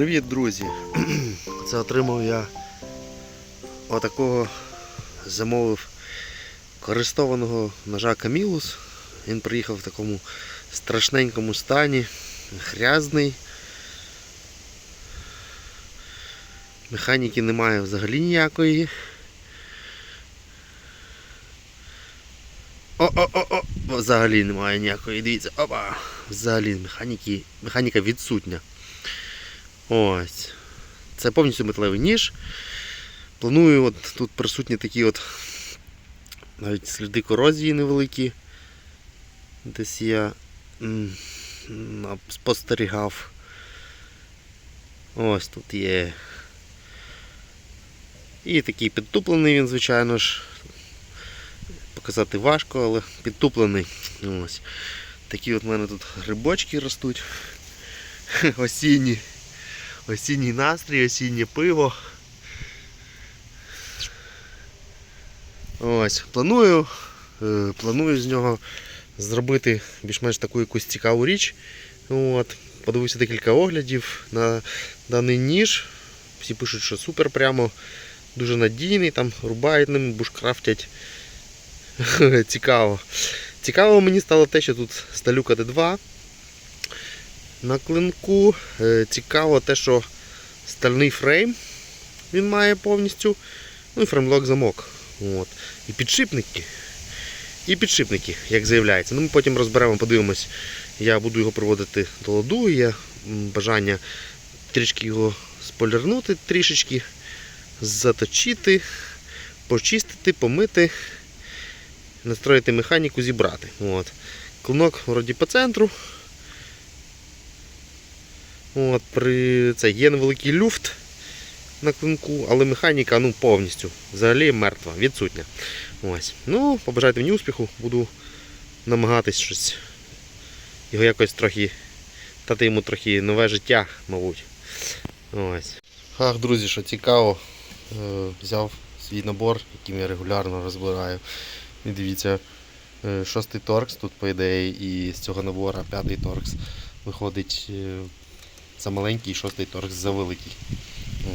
Привіт, друзі! Це отримав я отакого замовив користованого ножа Камілус. Він приїхав в такому страшненькому стані, грязний. Механіки немає взагалі ніякої. О-о-о-о! Взагалі немає ніякої. Дивіться, опа! Взагалі механіки, механіка відсутня. Ось. Це повністю металевий ніж. Планую, от тут присутні такі от навіть сліди корозії невеликі. Десь я спостерігав. Ось тут є. І такий підтуплений він, звичайно ж. Показати важко, але підтуплений. Ось. Такі от в мене тут грибочки ростуть. Осінні. Осінній настрій, осіннє пиво. Ось, планую, е, планую з нього зробити більш-менш таку якусь цікаву річ. От, подивився декілька оглядів на даний ніж. Всі пишуть, що супер прямо, дуже надійний, там рубають ним, бушкрафтять. Цікаво. Цікаво мені стало те, що тут сталюка Д2 на клинку. Е, Цікаво те, що стальний фрейм він має повністю. Ну і фреймлок замок. От. І підшипники. І підшипники, як заявляється. Ну, Ми потім розберемо, подивимось. Я буду його проводити до ладу. Є бажання трішки його сполірнути, трішечки, заточити, почистити, помити, настроїти механіку, зібрати. От. Клинок вроді по центру. От, при... Це є невеликий люфт на клинку, але механіка ну, повністю взагалі мертва, відсутня. Ось. Ну, побажайте мені успіху, буду намагатись щось його якось трохи дати йому трохи нове життя, мабуть. Ось. Ах, друзі, що цікаво, е, взяв свій набор, яким я регулярно розбираю. І дивіться, е, шостий торкс тут, по ідеї, і з цього набора п'ятий торкс виходить е, за маленький, шостий торкс за великий.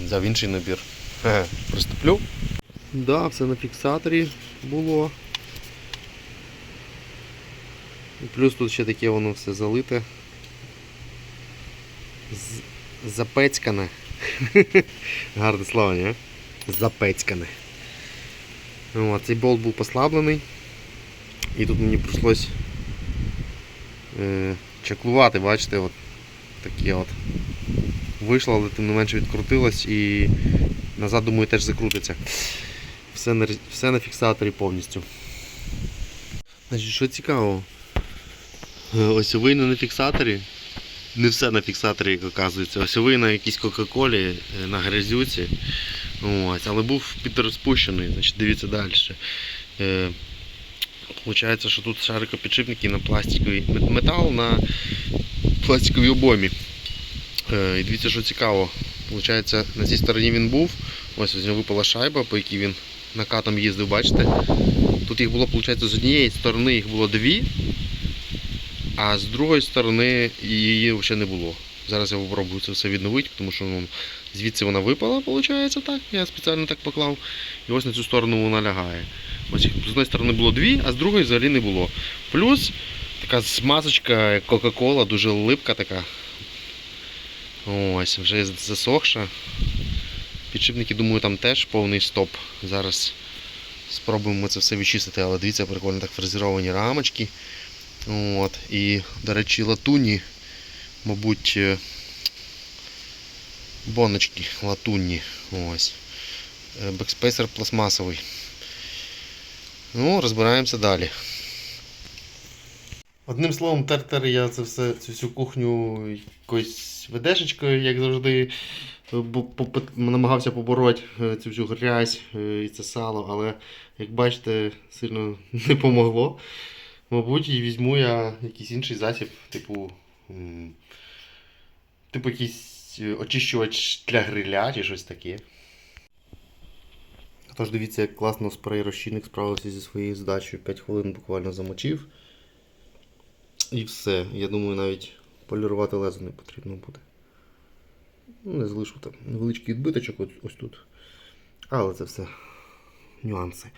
Взяв інший набір. Хе, Приступлю. Да, все на фіксаторі було. І плюс тут ще таке воно все залите. З- Запецькане. Гарне слово, ні? Запецькане. О, цей болт був послаблений. І тут мені прийшлось е, чаклувати, бачите, от таке от. Вийшло, але тим не менше відкрутилось і назад, думаю, теж закрутиться. Все на, все на фіксаторі повністю. Значить, що цікаво, е, осьовий на фіксаторі. Не все на фіксаторі, як оказується. Осьовий на якійсь Кока-Колі, е, на грязюці. Ось, але був підрозпущений, значить, дивіться далі. Е, Получається, що тут шарикопідшипники на пластиковий метал на пластиковій обоймі. Е, І дивіться, що цікаво. Получається, на цій стороні він був. Ось з нього випала шайба, по якій він накатом їздив, бачите? Тут їх було, виходить, з однієї сторони їх було дві, а з другої сторони її взагалі не було. Зараз я спробую це все відновити, тому що ну, звідси вона випала, виходить, так. Я спеціально так поклав. І ось на цю сторону вона лягає. Ось з однієї сторони було дві, а з другої взагалі не було. Плюс така смазочка, Кока-Кола, дуже липка така. Ось, вже засохша. Підшипники, думаю, там теж повний стоп. Зараз спробуємо це все відчистити, але дивіться, прикольно так фрезеровані рамочки. От. І, до речі, латунні, мабуть, е, боночки латунні. Ось. Е, Бекспейсер пластмасовий. Ну, розбираємося далі. Одним словом, тертер я це все, цю всю кухню якоюсь ведешечкою, як завжди, намагався побороти е, цю всю грязь е, і це сало, але як бачите, сильно не помогло. Мабуть, і візьму я якийсь інший засіб, типу. Типу якийсь е, очищувач для гриля чи щось таке. Тож дивіться, як класно спрей розчинник справився зі своєю задачею. 5 хвилин буквально замочив. І все. Я думаю, навіть полірувати лезо не потрібно буде. Ну, не залишу там невеличкий відбиточок ось, ось тут. Але це все нюанси.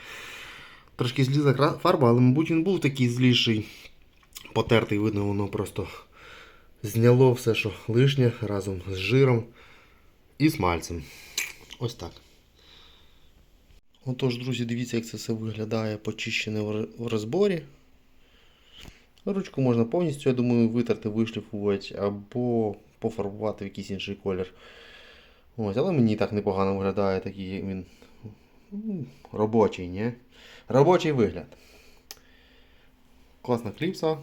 Трошки злізла кра- фарба, але, мабуть, він був такий зліший, потертий, видно, воно просто зняло все, що лишнє разом з жиром і смальцем. Ось так. Отож, друзі, дивіться, як це все виглядає почищене в розборі. Ручку можна повністю, я думаю, витерти, вишліфувати або пофарбувати в якийсь інший колір. Ось, але мені так непогано виглядає такий він робочий, ні? Робочий вигляд. Класна кліпса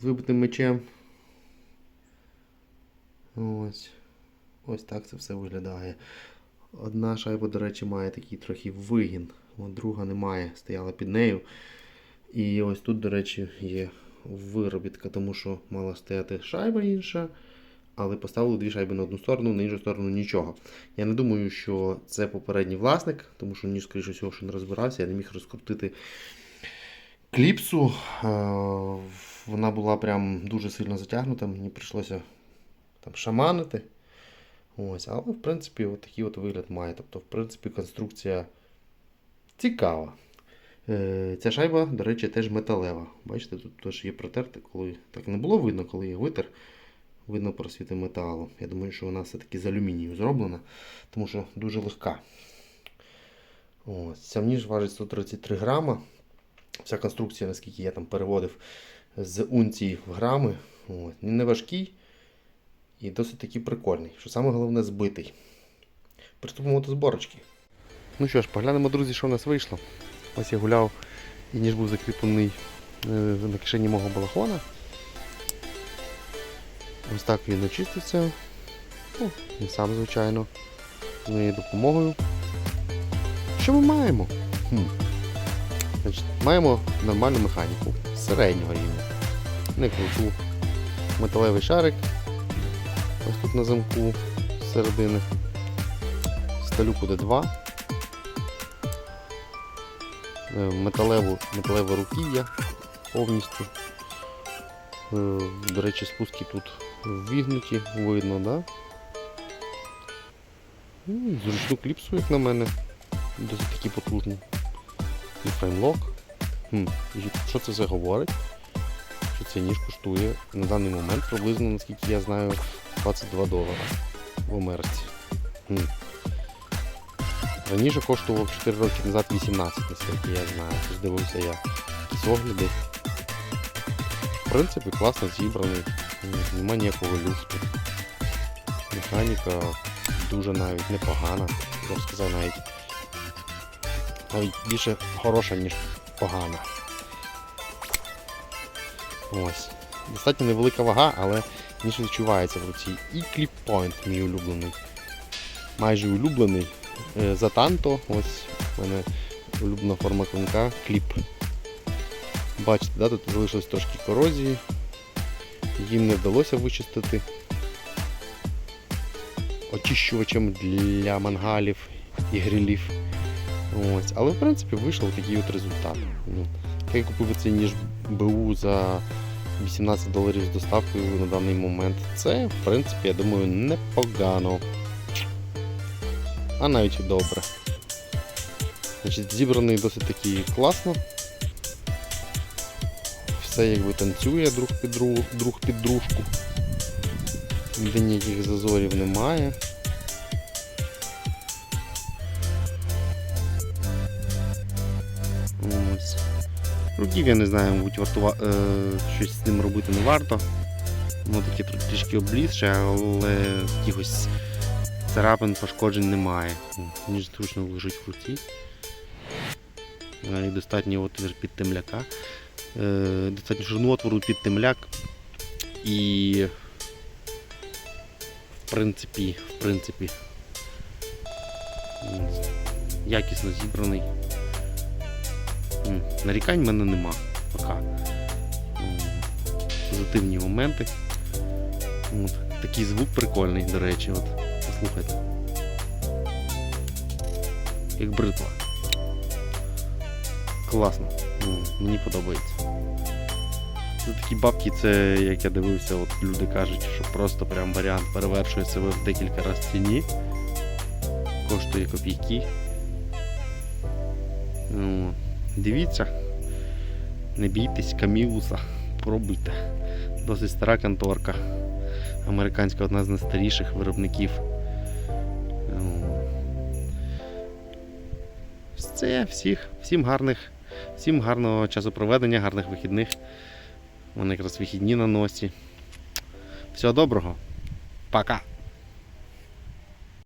з вибитим мечем. Ось. Ось так це все виглядає. Одна шайба, до речі, має такий трохи вигін, друга немає, стояла під нею. І ось тут, до речі, є виробітка, тому що мала стояти шайба інша, але поставили дві шайби на одну сторону, на іншу сторону нічого. Я не думаю, що це попередній власник, тому що ніж, скоріше всього, що не розбирався, я не міг розкрутити кліпсу. Е, Вона була прям дуже сильно затягнута, мені прийшлося там шаманити. Ось, але в принципі от такий от вигляд має. Тобто, в принципі, конструкція цікава. Е, Ця шайба, до речі, теж металева. Бачите, тут теж є протерти, коли так не було видно, коли я витер. Видно просвіти металу. Я думаю, що вона все-таки з алюмінію зроблена, тому що дуже легка. Ось, Сам ніж важить 133 грама. Вся конструкція, наскільки я там переводив з унції в грами. Ось. Не важкий і досить таки прикольний. Що саме головне збитий. Приступимо до зборочки. Ну що ж, поглянемо, друзі, що в нас вийшло. Ось я гуляв і ніж був закріплений е, на кишені мого балахона. Ось так він очистився. Ну, він сам, звичайно, з моєю допомогою. Що ми маємо? Хм. Значить, маємо нормальну механіку середнього рівня. Не круту. Металевий шарик. Ось тут на замку з середини. Сталюку D2. Е, Металеву, металеве руків'я повністю. Е, До речі, спуски тут ввігнуті, видно, да? Зручну кліпсу, як на мене. Досить таки потужний. І фреймлок. Хм, що це все говорить? Що цей ніж коштує на даний момент приблизно, наскільки я знаю, 22 долара в Америці. Хм. Раніше коштував 4 роки назад 18, наскільки я знаю. Тож дивився я якісь огляди. В принципі, класно зібраний, нема ніякого люфту. Механіка дуже навіть непогана. Я б сказав навіть навіть більше хороша, ніж погана. Ось. Достатньо невелика вага, але ніж відчувається в руці. І Point, мій улюблений. Майже улюблений. Е, Затанто, ось в мене улюблена форма клинка, кліп. Бачите, да, тут залишилось трошки корозії. Їм не вдалося вичистити очищувачем для мангалів і грилів. Ось. Але в принципі вийшов такий от результат. Ну, я купив цей ніж БУ за 18 доларів з доставкою на даний момент. Це, в принципі, я думаю, непогано. А навіть добре. Значить, зібраний досить таки класно. Все якби танцює друг під друг, друг під дружку. Ніде ніяких зазорів немає. Ось. Руків я не знаю, мабуть, вартува... е, щось з ним робити не варто. Воно таке трішки облізше, але якихось царапин, пошкоджень немає. Ніж зручно лежить в руці. І достатньо отвір під темляка. Е, Достатньо ширину отвору під темляк. І в принципі, в принципі, якісно зібраний. Нарікань в мене нема поки. Позитивні моменти. От. Такий звук прикольний, до речі, от. Послухайте. Як бритва. Класно. М, Мені подобається. за такі бабки, це як я дивився, от люди кажуть, що просто прям варіант перевершує себе в декілька разів ціні. Коштує копійки. Ну, дивіться, не бійтесь камілуса, пробуйте. Досить стара конторка. Американська одна з найстаріших виробників. Все, всіх, всім гарних, всім гарного часу проведення, гарних вихідних. Вони якраз вихідні на носі. Всього доброго. Пока.